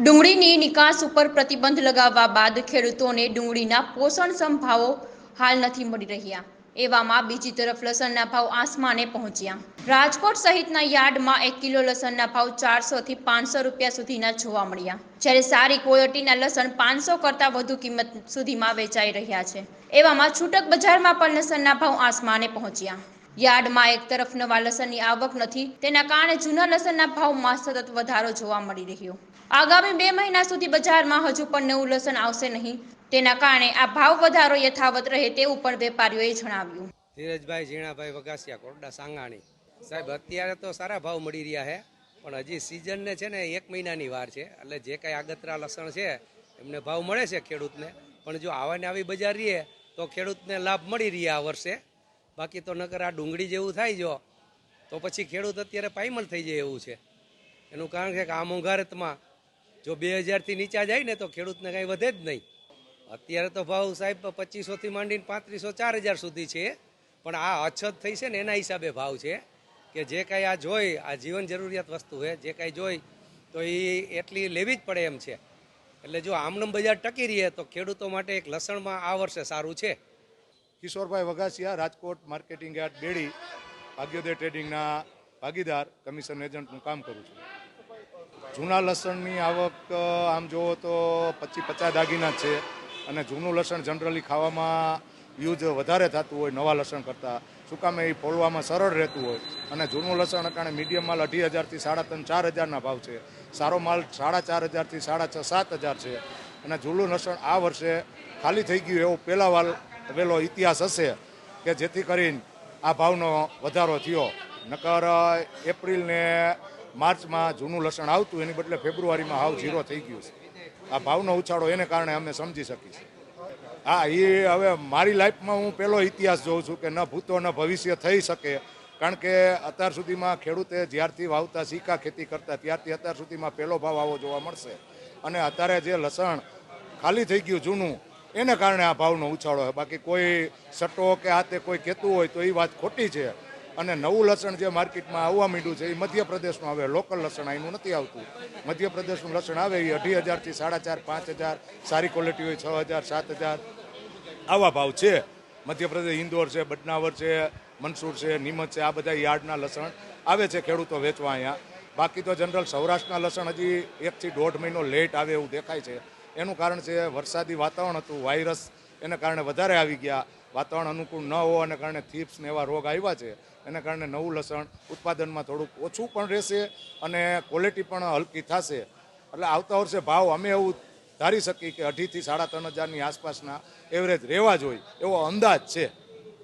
ડુંગળીની નિકાસ ઉપર પ્રતિબંધ લગાવવા બાદ ખેડૂતોને ડુંગળીના પોષણક્ષમ ભાવો હાલ નથી મળી રહ્યા. એવામાં બીજી તરફ લસણના ભાવ આસમાને પહોંચ્યા. રાજકોટ સહિતના યાર્ડમાં એક કિલો લસણના ભાવ ચારસોથી પાંચસો રૂપિયા સુધીના જોવા મળ્યા. જ્યારે સારી ક્વોલિટીના લસણ પાંચસો કરતાં વધુ કિંમત સુધીમાં વેચાઈ રહ્યા છે. એવામાં છૂટક બજારમાં પણ લસણના ભાવ આસમાને પહોંચ્યા. યાર્ડમાં એક તરફ નવા લસણની આવક નથી, તેના કારણે જૂના લસણના ભાવમાં સતત વધારો જોવા મળી રહ્યો. આગામી બે મહિના સુધી બજારમાં હજુ પણ નવું લસણ આવશે નહીં, તેના કારણે આ ભાવ વધારો યથાવત રહે તેવું પણ વેપારીઓએ જણાવ્યું. ધીરજભાઈ ઝીણાભાઈ વગાસિયા કોરડા, સાંગાણી. સાહેબ, અત્યારે તો સારા ભાવ મળી રહ્યા છે, પણ હજી સિઝનને છે ને એક મહિનાની વાર છે, એટલે જે કાંઈ આગતરા લસણ છે, એમને ભાવ મળે છે ખેડૂતને. પણ જો આવાને આવી બજાર રહીએ, તો ખેડૂતને લાભ મળી રહ્યા આ વર્ષે. બાકી તો નકર આ ડુંગળી જેવું થાય જો, તો પછી ખેડૂત અત્યારે પાયમલ થઈ જાય એવું છે. એનું કારણ છે કે આ મોંઘારતમાં જો બે હજારથી નીચા જાય ને તો ખેડૂતને કાંઈ વધે જ નહીં. અત્યારે તો ભાવ સાહેબ પચીસોથી માંડીને પાંત્રીસો, ચાર હજાર સુધી છે. પણ આ અછત થઈ છે ને એના હિસાબે ભાવ છે કે જે કાંઈ આ જોઈ, આ જીવન જરૂરિયાત વસ્તુ છે, જે કાંઈ જોઈ, તો એ એટલી લેવી જ પડે એમ છે. એટલે જો આમનમ બજાર ટકી રહીએ તો ખેડૂતો માટે એક લસણમાં આ વર્ષે સારું છે. કિશોરભાઈ વઘાસિયા, રાજકોટ માર્કેટિંગ યાર્ડ બેડી, ભાગ્યોદય ટ્રેડિંગના ભાગીદાર, કમિશન એજન્ટનું કામ કરું છું. જૂના લસણની આવક આમ જુઓ તો પચીસ પચાસ દાગીના છે અને જૂનું લસણ જનરલી ખાવામાં યુઝ વધારે થતું હોય, નવા લસણ કરતાં. શું કામે એ ફોલવામાં સરળ રહેતું હોય? અને જૂનું લસણ અટાણે મીડિયમ માલ અઢી હજારથી સાડા ત્રણ, ચાર હજારના ભાવ છે. સારો માલ સાડા ચાર હજારથી સાડા છ, સાત હજાર છે. અને જૂનું લસણ આ વર્ષે ખાલી થઈ ગયું એવો પહેલા વાલ પેલો ઇતિહાસ હશે કે જેથી કરીને આ ભાવનો વધારો થયો. નકર એપ્રિલ ને માર્ચમાં જૂનું લસણ આવતું, એની બદલે ફેબ્રુઆરીમાં હાવ ઝીરો થઈ ગયું છે. આ ભાવનો ઉછાળો એને કારણે અમે સમજી શકીએ હા એ હવે મારી લાઈફમાં હું પહેલો ઇતિહાસ જોઉં છું કે ન ભૂતો ન ભવિષ્ય થઈ શકે. કારણ કે અત્યાર સુધીમાં ખેડૂતે જ્યારથી વાવતા સિક્કા ખેતી કરતા ત્યારથી અત્યાર સુધીમાં પહેલો ભાવ આવો જોવા મળશે. અને અત્યારે જે લસણ ખાલી થઈ ગયું જૂનું એને કારણે આ ભાવનો ઉછાળો હોય બાકી કોઈ સટ્ટો કે હાથે કોઈ કહેતું હોય તો એ વાત ખોટી છે. અને નવું લસણ જે માર્કેટમાં આવવા માંડ્યું છે, એ મધ્યપ્રદેશનું આવે. લોકલ લસણ અહીંનું નથી આવતું. મધ્યપ્રદેશનું લસણ આવે, એ અઢી હજારથી સાડા ચાર, પાંચ હજાર. સારી ક્વોલિટી હોય, છ હજાર, સાત હજાર. આવા ભાવ છે. મધ્યપ્રદેશ, ઇન્દોર છે, બદનાવર છે, મનસુર છે, નીમચ છે, આ બધા યાર્ડના લસણ આવે છે ખેડૂતો વેચવા અહીંયા. બાકી તો જનરલ સૌરાષ્ટ્રના લસણ હજી એકથી દોઢ મહિનો લેટ આવે એવું દેખાય છે. એનું કારણ છે વરસાદી વાતાવરણ હતું, વાયરસ એને કારણે વધારે આવી ગયા. વાતાવરણ અનુકૂળ ન હોવાને કારણે થીપ્સ ને એવા રોગ આવ્યા છે. એને કારણે નવું લસણ ઉત્પાદનમાં થોડુંક ઓછું પણ રહેશે અને ક્વોલિટી પણ હલકી થશે. એટલે આવતા વર્ષે ભાવ અમે એવું ધારી શકીએ કે અઢીથી સાડા ત્રણ હજારની આસપાસના એવરેજ રહેવા જોઈએ એવો અંદાજ છે.